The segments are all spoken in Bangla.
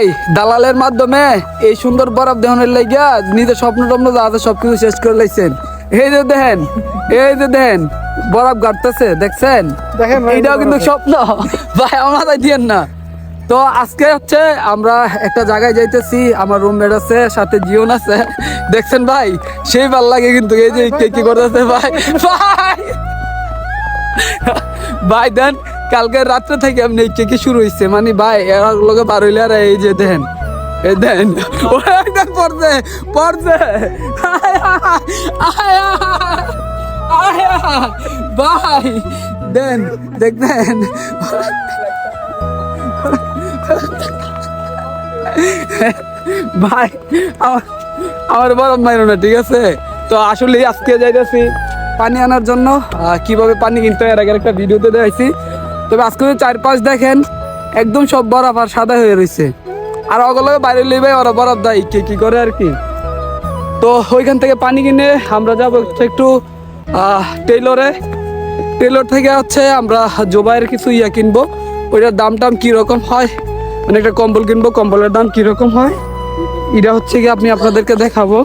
ভাই দালালের মাধ্যমে এই সুন্দর বরফ দেহনের লাগিয়া নিজের স্বপ্ন টপ্ন আছে সবকিছু শেষ করে লাইছেন। এই যে দেখেন এই যে দেখেন বরফ গাড়তেছে দেখছেন? এইটাও কিন্তু স্বপ্ন। ভাই আমার দিয়েন না। তো আজকে হচ্ছে আমরা একটা জায়গায় যাইতেছি আমার রুমমেট আছে সাথে জিওন আছে। দেখছেন ভাই সেই ভালো লাগে কিন্তু এই যে কে কি করতেছে ভাই ভাই। ভাই দেন কালকে রাত্রে থেকে এমনি কে কি শুরু হয়েছে মানে ভাই, এরা লোকে পার হইলে আর এই যে দেন, এই দেন। ও পড়ছে পড়ছে। ভাই, দেন, দেখবেন। ভাই, আমার বরফ মাইরো না, ঠিক আছে? তো আসলে আজকে যাইতেছি পানি আনার জন্য। কীভাবে পানি কিনতে এর আগের একটা ভিডিওতে দেখাইছি। তবে আজকে যদি চার পাঁচ দেখেন, একদম সব বরফ আর সাদা হয়ে রয়েছে। আর অগলকে বাইরে লইবে, ওরা বরফ দেয়, কে কি করে আর কি। তো ওইখান থেকে পানি কিনে আমরা যাব একটু টেইলরে। টেইলর থেকে হচ্ছে আমরা জোবাইয়ের কিছু ইয়া কিনবো। ওইটার দাম টাম কীরকম হয়? মানে একটা কম্বল কিনবো, কম্বলের দাম কীরকম হয়? এটা হচ্ছে কি আপনি আপনাদেরকে দেখাবো।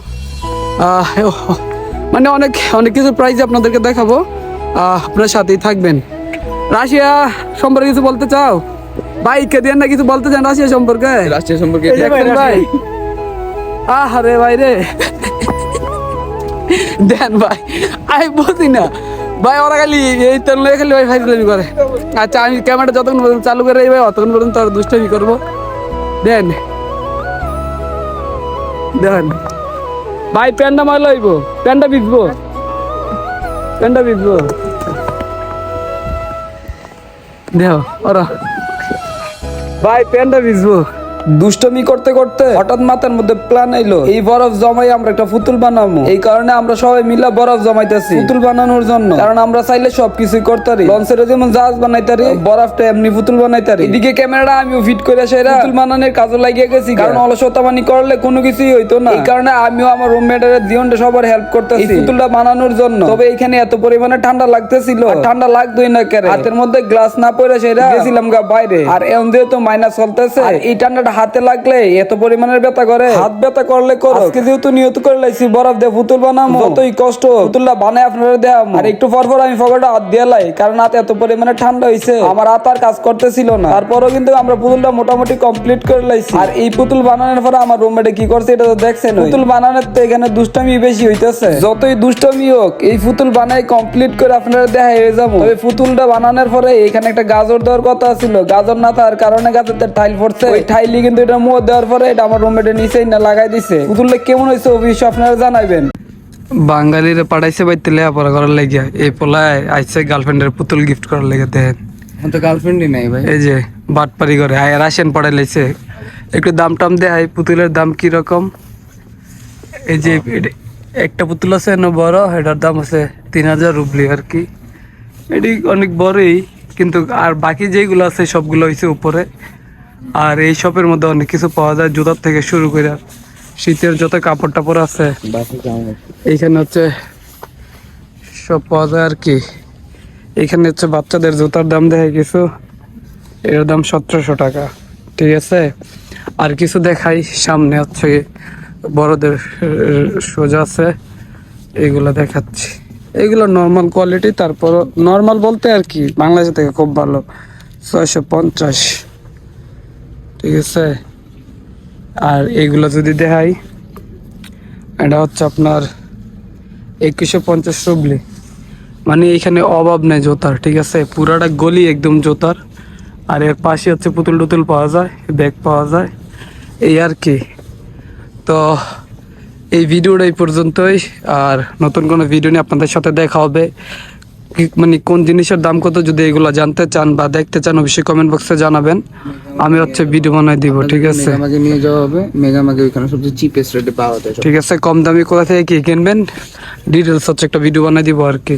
মানে অনেক অনেক কিছু প্রাইজ আপনাদেরকে দেখাবো। আপনার সাথেই থাকবেন। রাশিয়া সম্পর্কে কিছু বলতে চাও? ভাই কে দিয়ে না কিছু বলতে চান রাশিয়া সম্পর্কে? রাশিয়া সম্পর্কে ভাই, দেখছেন ভাই আহ রে ভাই রে। দেন ভাই আমি বুঝি না। ভাই ওরা খালি এই তেল লয়ে খালি ভাই ফাইজলামি করে। আচ্ছা আমি ক্যামেরা যতক্ষণ পর্যন্ত চালু করে ভাই অতক্ষণ পর্যন্ত আর দুষ্টামি করব। দেন। দেন। ভাই প্যান্টটা মার লইব প্যান্টটা বিকবো প্যান্টটা বিকবো দেহ ওরা। ভাই প্যান্টটা ভিজবো। দুষ্টমি করতে করতে হঠাৎ মাথার মধ্যে প্ল্যান আইলো এই বরফ জমাই আমরা একটা পুতুল বানাবো এই কারণে আমরা সবাই মিলে বরফ জমাইতেছি। পুতুল বানানোর জন্য। কারণ আমরা চাইলে সবকিছুই করতে পারি। লঞ্চের যেমন জাহাজ বানাইতারি বরফটা এমনি পুতুল বানাইতারি এদিকে ক্যামেরাটা আমিও ফিট করে সেরা পুতুল বানানোর কাজে লাগিয়ে গেছি কারণ অলসতা মানি করলে কোনো কিছুই হইতো না। এই কারণে আমিও আমার রুমমেটের জীবনটা সবার হেল্প করতেছি। পুতুলটা বানানোর জন্য। তবে এখানে এত পরিমাণে ঠান্ডা লাগতেছিল। ঠান্ডা লাগতোই না কেন হাতের মধ্যে গ্লাস না পড়ে সেটা গেছিলাম গা বাইরে। আর এমন দিয়ে তো মাইনাস চলতেছে এই ঠান্ডাটা হাতে লাগলে এত পরিমাণের ব্যথা করে। হাত ব্যথা করলে করো। আজকে যেহেতু নিয়ত করে লাইছি বরফ দিয়ে পুতুল বানাবো যতই কষ্ট পুতুলটা বানাই আপনারা দেয়া আর একটু পর পর আমি ফগটা হাত দিয়ে লাই কারণ হাতে এত পরিমাণে ঠান্ডা হইছে। আমার হাত আর কাজ করতেছিল না। তারপরও কিন্তু আমরা পুতুলটা মোটামুটি কমপ্লিট করে লাইছি। আর এই পুতুল বানানোর পরে আমার রুমমেটে কি করছে এটা তো দেখছেন পুতুল বানানোর তো এখানে দুষ্টামি বেশি হইতেছে। যতই দুষ্টামি হোক এই পুতুল বানাই কমপ্লিট করে আপনারা দেখা হয়ে যাব। তবে পুতুলটা বানানোর পরে এখানে একটা গাজর দেওয়ার কথা ছিল গাজর না থাকার কারণে গাছের টাইল পড়ছে। ওই টাইলি কিন্তু এটা মুখ দেওয়ার পরে এটা আমার রুমমেটে নিচেই না লাগাই দিছে। পুতুলটা কেমন হয়েছে অবশ্যই আপনারা জানাবেন বাঙালিরে পাঠাইছে বাইতে লেখাপড়া করার লাগিয়া। এই পোলায় আইসে গার্লফ্রেন্ডের পুতুল গিফট করার লেগে দেখেন। তো গার্লফ্রেন্ডই নাই ভাই। এই যে বাটপারি করে আয় রাশিয়ান পড়াই লাইছে একটু দাম টাম দেয় পুতুলের দাম কি রকম? এই যে একটা পুতুল আছে না বড় এটার দাম আছে তিন হাজার রুবলি আর কি। এটি অনেক বড়ই কিন্তু আর বাকি যেগুলো আছে সবগুলো হয়েছে উপরে। আর এই শপের মধ্যে অনেক কিছু পাওয়া যায় জুতার থেকে শুরু করে শীতের যত কাপড় টাপড় আছে। এইখানে হচ্ছে সব পাওয়া যায় আর কি। এখানে হচ্ছে বাচ্চাদের জুতার দাম দেখে কিছু এর দাম সতেরোশো টাকা ঠিক আছে? আর কিছু দেখাই সামনে হচ্ছে বড়দের সোজা আছে এগুলো দেখাচ্ছি। এগুলো নর্মাল কোয়ালিটি তারপর নর্মাল বলতে আর কি বাংলাদেশ থেকে খুব ভালো ছয়শো পঞ্চাশ। ঠিক আছে? আর এগুলো যদি দেখাই, এটা হচ্ছে আপনার একুশশো পঞ্চাশ রুবলি। মানে এখানে অভাব নেই জোতার, ঠিক আছে? পুরাটা গলি একদম জোতার। আর এর পাশে হচ্ছে পুতুল টুতুল পাওয়া যায়, ব্যাগ পাওয়া যায়। এই আর কি। তো এই ভিডিওটা এই পর্যন্তই। আর নতুন কোনো ভিডিও নিয়ে আপনাদের সাথে দেখা হবে। মানে কোন জিনিসের দাম কত যদি এগুলো জানতে চান বা দেখতে চান অবশ্যই কমেন্ট বক্সে জানাবেন। আমি হচ্ছে ভিডিও বানাই দিব ঠিক আছে? আমাকে নিয়ে যাওয়া হবে। মেগামাকে ওইখানে সবচেয়ে চিপেস্ট রেটে পাওয়া যায় ঠিক আছে কম দামি কোথা থেকে কি কিনবেন? ডিটেলস হচ্ছে একটা ভিডিও বানাই দিব আর কি।